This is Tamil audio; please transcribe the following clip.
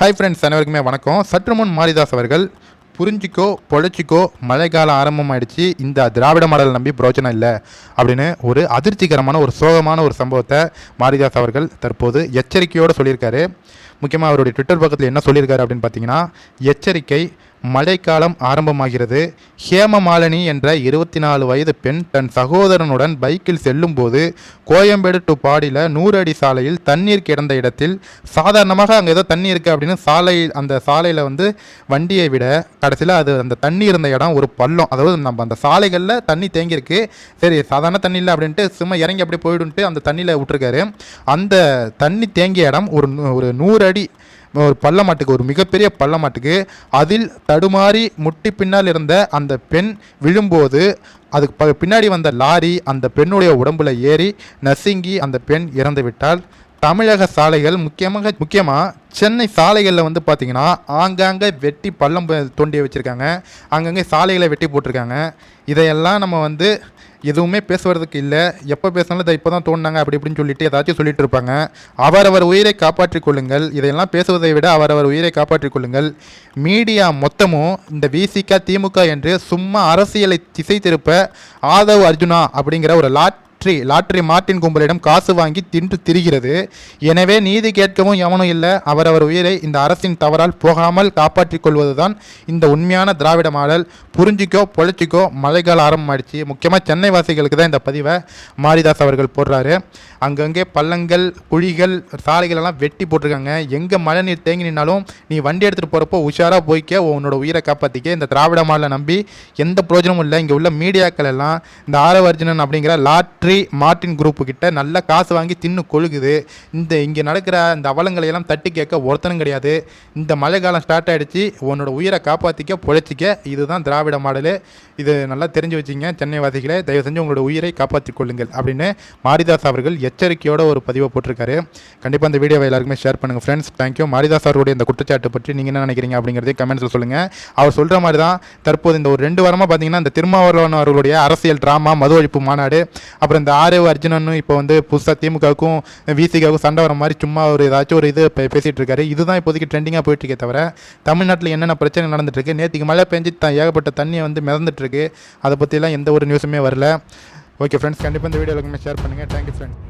ஹாய் ஃப்ரெண்ட்ஸ் அனைவருக்குமே வணக்கம். சற்று முன் மாரிதாஸ் அவர்கள் புரிஞ்சிக்கோ பொழைச்சிக்கோ மழைக்காலம் ஆரம்பமாயிடுச்சு. இந்த திராவிட மாடல் நம்பி பிரோஜனம் இல்லை அப்படின்னு ஒரு அதிர்ச்சிகரமான ஒரு சோகமான ஒரு சம்பவத்தை மாரிதாஸ் அவர்கள் தற்போது எச்சரிக்கையோடு சொல்லியிருக்காரு. முக்கியமாக அவருடைய ட்விட்டர் பக்கத்தில் என்ன சொல்லியிருக்காரு அப்படின்னு பார்த்தீங்கன்னா எச்சரிக்கை மழைக்காலம் ஆரம்பமாகிறது. ஹேமமாலினி என்ற இருபத்தி நாலு வயது பெண் தன் சகோதரனுடன் பைக்கில் செல்லும்போது கோயம்பேடு டு பாடியில் நூறு அடி சாலையில் தண்ணீர் கிடந்த இடத்தில் சாதாரணமாக அங்கே ஏதோ தண்ணி இருக்குது அப்படின்னு சாலை அந்த சாலையில் வந்து வண்டியை விட கடைசியில் அது அந்த தண்ணி இருந்த இடம் ஒரு பள்ளம். அதாவது நம்ம அந்த சாலைகளில் தண்ணி தேங்கியிருக்கு. சரி சாதாரண தண்ணி இல்லை அப்படின்ட்டு சும்மா இறங்கி அப்படியே போயிடுன்ட்டு அந்த தண்ணியில் விட்டுருக்காரு. அந்த தண்ணி தேங்கிய இடம் ஒரு நூ- ஒரு நூறு அடி ஒரு பள்ளமாட்டுக்கு ஒரு மிகப்பெரிய பள்ளமாட்டுக்கு அதில் தடுமாறி முட்டி பின்னால் இருந்த அந்த பெண் விழும்போது அதுக்கு ப- பின்னாடி வந்த லாரி அந்த பெண்ணுடைய உடம்புல ஏறி நசுங்கி அந்த பெண் இறந்து விட்டால் தமிழக சாலைகள் முக்கியமாக முக்கியமாக சென்னை சாலைகளில் வந்து பார்த்திங்கன்னா ஆங்காங்கே வெட்டி பள்ளம் தோண்டி வச்சுருக்காங்க. அங்கங்கே சாலைகளை வெட்டி போட்டிருக்காங்க. இதையெல்லாம் நம்ம வந்து எதுவுமே பேசுவதுக்கு இல்லை. எப்போ பேசினாலும் இதை இப்போ தான் தோணுனாங்க அப்படி இப்படின்னு சொல்லிட்டு ஏதாச்சும் சொல்லிட்டு இருப்பாங்க. அவரவர் உயிரை காப்பாற்றிக் கொள்ளுங்கள். இதையெல்லாம் பேசுவதை விட அவரவர் உயிரை காப்பாற்றிக் கொள்ளுங்கள். மீடியா மொத்தமும் இந்த விசிக திமுக என்று சும்மா அரசியலை திசை திருப்ப ஆதவ் அர்ஜுனா அப்படிங்கிற ஒரு லாட் லாட்ரி லாட்ரி மார்ட்டின் கும்பலிடம் காசு வாங்கி தின்று திரிகிறது. எனவே நீதி கேட்கவும் எவனும் இல்லை. அவரவர் உயிரை இந்த அரசின் தவறால் போகாமல் காப்பாற்றிக் கொள்வதுதான் இந்த உண்மையான திராவிட மாடல். புரிஞ்சிக்கோ பொழைச்சிக்கோ மழைக்கால ஆரம்பமாயிடுச்சு முக்கியமாக சென்னை வாசிகளுக்கு தான் இந்த பதிவை மாரிதாஸ் அவர்கள் போடுறாரு. அங்கங்கே பள்ளங்கள் குழிகள் சாலைகளெல்லாம் வெட்டி போட்டிருக்காங்க. எங்கே மழை நீர் தேங்கி நின்னாலும் நீ வண்டி எடுத்துகிட்டு போகிறப்போ உஷாராக போய்க்க உன்னோட உயிரை காப்பாற்றிக்க இந்த திராவிட மாடலை நம்பி எந்த பிரயோஜனமும் இல்லை. இங்கே உள்ள மீடியாக்கள் எல்லாம் இந்த ஆரவர்ஜுனன் அப்படிங்கிற லாட்ரி மார்ட்டின் குரூப்பு கிட்ட நல்ல காசு வாங்கி தின்னு கொழுகுது. இந்த இங்கே நடக்கிற இந்த அவலங்களை எல்லாம் தட்டி கேட்க ஒருத்தனும் கிடையாது. இந்த மழை காலம் ஸ்டார்ட் ஆகிடுச்சு உன்னோட உயிரை காப்பாற்றிக்க பொழைச்சிக்க இதுதான் திராவிட மாடலு. இது நல்லா தெரிஞ்சு வச்சிங்க சென்னை வாசிகளை தயவு செஞ்சு உங்களோட உயிரை காப்பாற்றிக் கொள்ளுங்கள் அப்படின்னு மாரிதாஸ் அவர்கள் எச்சரிக்கையோட ஒரு பதிவை போட்டிருக்காரு. கண்டிப்பாக இந்த வீடியோவை எல்லாருக்குமே ஷேர் பண்ணுங்கள் ஃப்ரெண்ட்ஸ் தேங்க்யூ மாரிதாஸ் அவருடைய இந்த குற்றச்சாட்டு பற்றி நீங்கள் என்ன நினைக்கிறீங்க அப்படிங்கிறதே கமெண்ட்ஸில் சொல்லுங்கள் அவர் சொல்கிற மாதிரி தான் தற்போது இந்த ஒரு ரெண்டு வாரமாக பார்த்தீங்கன்னா இந்த திருமாவளவன் அவர்களுடைய அரசியல் ட்ராமா மது ஒழிப்பு மாநாடு அப்புறம் இந்த ஆரே அர்ஜுனனும் இப்போ வந்து புதுசாக திமுகவுக்கும் விசிகாவுக்கும் சண்டை வர மாதிரி சும்மா ஒரு ஏதாச்சும் ஒரு இது பேசிகிட்டு பேசிட்டு இருக்காரு இதுதான் இப்போதைக்கு ட்ரெண்டிங்காக போயிட்டு இருக்கே தவிர தமிழ்நாட்டில் என்னென்ன பிரச்சனை நடந்துட்டுருக்கு? நேற்றுக்கு மழை பெஞ்சு த ஏகப்பட்ட தண்ணியை வந்து மிதந்துட்டுருக்கு. அதை பற்றிலாம் எந்த ஒரு நியூஸுமே வரல. ஓகே ஃப்ரெண்ட்ஸ் கண்டிப்பாக இந்த வீடியோ எல்லாருக்குமே ஷேர் பண்ணுங்கள் தேங்க்யூ ஃப்ரெண்ட்ஸ்